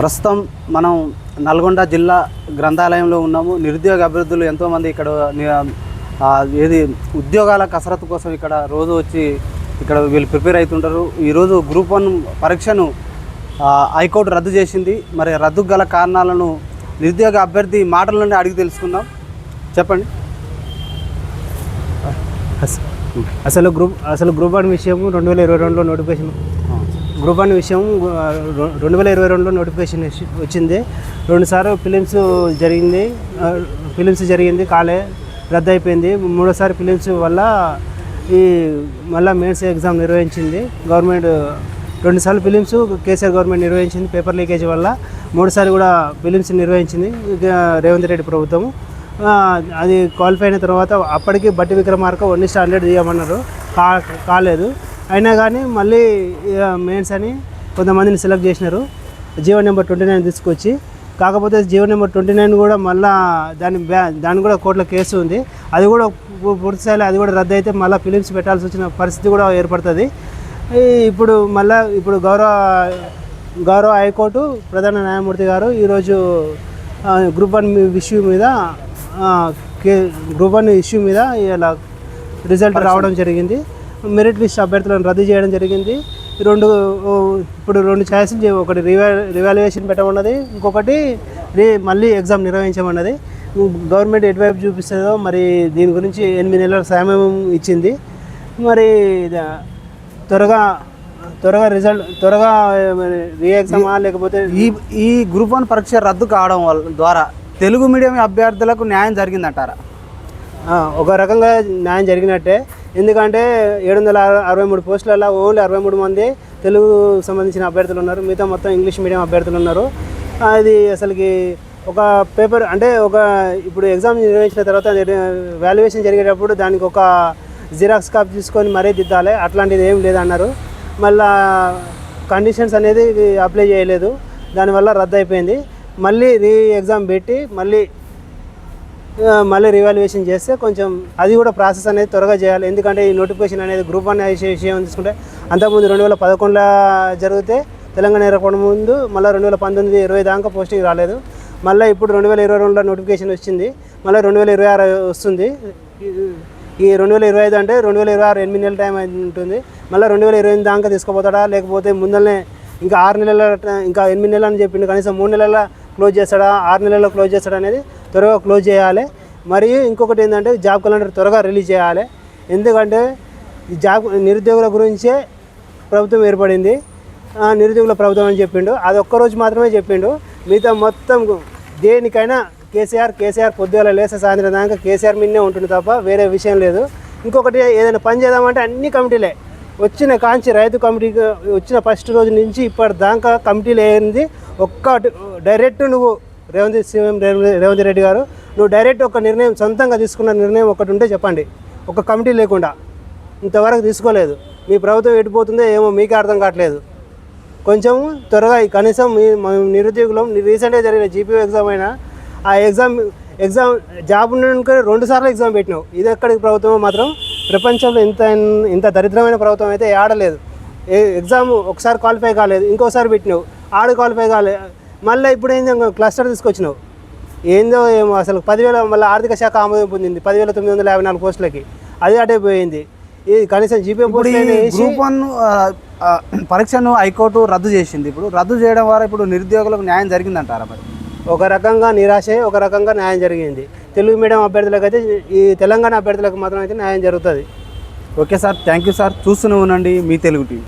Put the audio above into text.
ప్రస్తుతం మనం నల్గొండ జిల్లా గ్రంథాలయంలో ఉన్నాము. నిరుద్యోగ అభివృద్ధులు ఎంతోమంది ఇక్కడ ఏది ఉద్యోగాల కసరత్తు కోసం ఇక్కడ రోజు వచ్చి ఇక్కడ వీళ్ళు ప్రిపేర్ అవుతుంటారు. ఈరోజు గ్రూప్ వన్ పరీక్షను హైకోర్టు రద్దు చేసింది. మరి రద్దు గల కారణాలను నిరుద్యోగ అభ్యర్థి మాటల నుండి అడిగి తెలుసుకుందాం. చెప్పండి. అసలు గ్రూప్ అసలు గ్రూప్ వన్ విషయము రెండు వేల ఇరవై రెండులో నోటిఫికేషన్ గ్రూప్ వన్ విషయం రెండు వేల ఇరవై రెండులో నోటిఫికేషన్ వచ్చింది. రెండుసార్లు ఫిలిమ్స్ జరిగింది ఫిలిమ్స్ జరిగింది కాలే రద్దు అయిపోయింది మూడోసారి ఫిలిమ్స్ వల్ల ఈ మళ్ళీ మెయిన్స్ ఎగ్జామ్ నిర్వహించింది. గవర్నమెంట్ రెండుసార్లు ఫిలిమ్స్ కేసీఆర్ గవర్నమెంట్ నిర్వహించింది. పేపర్ లీకేజ్ వల్ల మూడుసార్లు కూడా ఫిలిమ్స్ నిర్వహించింది రేవంత్ రెడ్డి ప్రభుత్వం. అది క్వాలిఫై అయిన తర్వాత అప్పటికి బట్టి విక్రమార్క వన్ ఇస్ట్ హండ్రెడ్ తీయమన్నారు. కా కాలేదు. అయినా కానీ మళ్ళీ మెయిన్స్ అని కొంతమందిని సెలెక్ట్ చేసినారు. జీవో నెంబర్ ట్వంటీ నైన్ తీసుకొచ్చి కాకపోతే జీవో నెంబర్ ట్వంటీ నైన్ కూడా మళ్ళీ దాని బ్యా దాని కూడా కోర్టులో కేసు ఉంది. అది కూడా పూ- పూర్తి స్థాయిలో అది కూడా రద్దు అయితే మళ్ళీ ఫిలిమ్స్ పెట్టాల్సి వచ్చిన పరిస్థితి కూడా ఏర్పడుతుంది. ఇప్పుడు మళ్ళీ ఇప్పుడు గౌరవ గౌరవ హైకోర్టు ప్రధాన న్యాయమూర్తి గారు ఈరోజు గ్రూప్ వన్ ఇష్యూ మీద గ్రూప్ వన్ ఇష్యూ మీద ఇలా రిజల్ట్ రావడం జరిగింది. మెరిట్ లిస్ట్ అభ్యర్థులను రద్దు చేయడం జరిగింది. రెండు ఇప్పుడు రెండు ఛాయిస్లు ఒకటి రివా రివాల్యుయేషన్ పెట్టమన్నది ఇంకొకటి రీ మళ్ళీ ఎగ్జామ్ నిర్వహించమన్నది. గవర్నమెంట్ ఎటువైపు చూపిస్తుందో మరి దీని గురించి ఎనిమిది నెలల సమయం ఇచ్చింది. మరి త్వరగా త్వరగా రిజల్ట్ త్వరగా రీ ఎగ్జామా లేకపోతే ఈ ఈ గ్రూప్ వన్ పరీక్ష రద్దు కావడం వల్ల ద్వారా తెలుగు మీడియం అభ్యర్థులకు న్యాయం జరిగిందంటారా? ఒక రకంగా న్యాయం జరిగినట్టే. ఎందుకంటే ఏడు వందల అరవై మూడు పోస్టులలో ఓన్లీ అరవై మూడు మంది తెలుగు సంబంధించిన అభ్యర్థులు ఉన్నారు. మిగతా మొత్తం ఇంగ్లీష్ మీడియం అభ్యర్థులు ఉన్నారు. అది అసలుకి ఒక పేపర్ అంటే ఒక ఇప్పుడు ఎగ్జామ్ నిర్వహించిన తర్వాత వాల్యుయేషన్ జరిగేటప్పుడు దానికి ఒక జిరాక్స్ కాపీ తీసుకొని మరీ దిద్దాలి. అట్లాంటిది ఏం లేదన్నారు. మళ్ళా కండిషన్స్ అనేది అప్లై చేయలేదు. దానివల్ల రద్దు అయిపోయింది. మళ్ళీ రీ ఎగ్జామ్ పెట్టి మళ్ళీ మళ్ళీ రివాల్యుయేషన్ చేస్తే కొంచెం అది కూడా ప్రాసెస్ అనేది త్వరగా చేయాలి. ఎందుకంటే ఈ నోటిఫికేషన్ అనేది గ్రూప్ వన్ విషయం తీసుకుంటే అంతకుముందు రెండు వేల పదకొండులో జరిగితే తెలంగాణ ఏర్పడ ముందు మళ్ళీ రెండు వేల పంతొమ్మిది ఇరవై దాకా పోస్టింగ్ రాలేదు. మళ్ళీ ఇప్పుడు రెండు వేల ఇరవై రెండులో నోటిఫికేషన్ వచ్చింది. మళ్ళీ రెండు వేల ఇరవై ఆరు వస్తుంది. ఈ రెండు వేల ఇరవై ఐదు అంటే రెండు వేల ఇరవై ఆరు ఎనిమిది నెలల టైం ఉంటుంది. మళ్ళీ రెండు వేల ఇరవై ఎనిమిది దాకా తీసుకుపోతాడా? లేకపోతే ముందరనే ఇంకా ఆరు నెలల ఇంకా ఎనిమిది నెలలు అని చెప్పిండు. కనీసం మూడు నెలల క్లోజ్ చేస్తాడా? ఆరు నెలల్లో క్లోజ్ చేస్తాడా అనేది త్వరగా క్లోజ్ చేయాలి. మరియు ఇంకొకటి ఏంటంటే జాబ్ క్యాలెండర్ త్వరగా రిలీజ్ చేయాలి. ఎందుకంటే ఈ జాబ్ నిరుద్యోగుల గురించే ప్రభుత్వం ఏర్పడింది. నిరుద్యోగుల ప్రభుత్వం అని చెప్పిండు. అది ఒక్కరోజు మాత్రమే చెప్పిండు. మిగతా మొత్తం దేనికైనా కేసీఆర్ కేసీఆర్ పొద్దుగల లేసే సాయంత్రం దాకా కేసీఆర్ మీదనే ఉంటుంది తప్ప వేరే విషయం లేదు. ఇంకొకటి ఏదైనా పని చేద్దామంటే అన్ని కమిటీలే. వచ్చిన కాంచి రైతు కమిటీకి వచ్చిన ఫస్ట్ రోజు నుంచి ఇప్పటి దాకా కమిటీలు ఏంది ఒక్క డైరెక్ట్ నువ్వు రేవంత్ సీఎం రేవంత్ రెడ్డి గారు నువ్వు డైరెక్ట్ ఒక నిర్ణయం సొంతంగా తీసుకున్న నిర్ణయం ఒకటి ఉంటే చెప్పండి. ఒక కమిటీ లేకుండా. ఇంతవరకు తీసుకోలేదు. మీ ప్రభుత్వం ఎటుపోతుందో ఏమో మీకే అర్థం కావట్లేదు. కొంచెం త్వరగా కనీసం మీ నిరుద్యోగులం రీసెంట్గా జరిగిన జీపీ ఎగ్జామ్ అయినా ఆ ఎగ్జామ్ ఎగ్జామ్ జాబ్ ఉండడానికి రెండు సార్లు ఎగ్జామ్ పెట్టినావు. ఇది ఎక్కడికి ప్రభుత్వం మాత్రం ప్రపంచంలో ఇంత ఇంత దరిద్రమైన ప్రభుత్వం అయితే ఆడలేదు. ఏ ఎగ్జామ్ ఒకసారి క్వాలిఫై కాలేదు ఇంకోసారి పెట్టినావు. ఆడు క్వాలిఫై కాలేదు మళ్ళీ ఇప్పుడు ఏంది క్లస్టర్ తీసుకొచ్చినావు. ఏందో ఏమో అసలు పదివేల మళ్ళీ ఆర్థిక శాఖ ఆమోదం పొందింది పదివేల తొమ్మిది వందల యాభై నాలుగు పోస్టులకి. అది అటే పోయింది. ఇది కనీసం జీపీ గ్రూప్ వన్ పరీక్షను హైకోర్టు రద్దు చేసింది. ఇప్పుడు రద్దు చేయడం ద్వారా ఇప్పుడు నిరుద్యోగులకు న్యాయం జరిగిందంటారా మరి? ఒక రకంగా నిరాశ ఒక రకంగా న్యాయం జరిగింది. తెలుగు మీడియం అభ్యర్థులకు అయితే ఈ తెలంగాణ అభ్యర్థులకు మాత్రం అయితే న్యాయం జరుగుతుంది. Okay sir thank you sir. చూస్తూనే ఉండండి మీ తెలుగు టీవీ.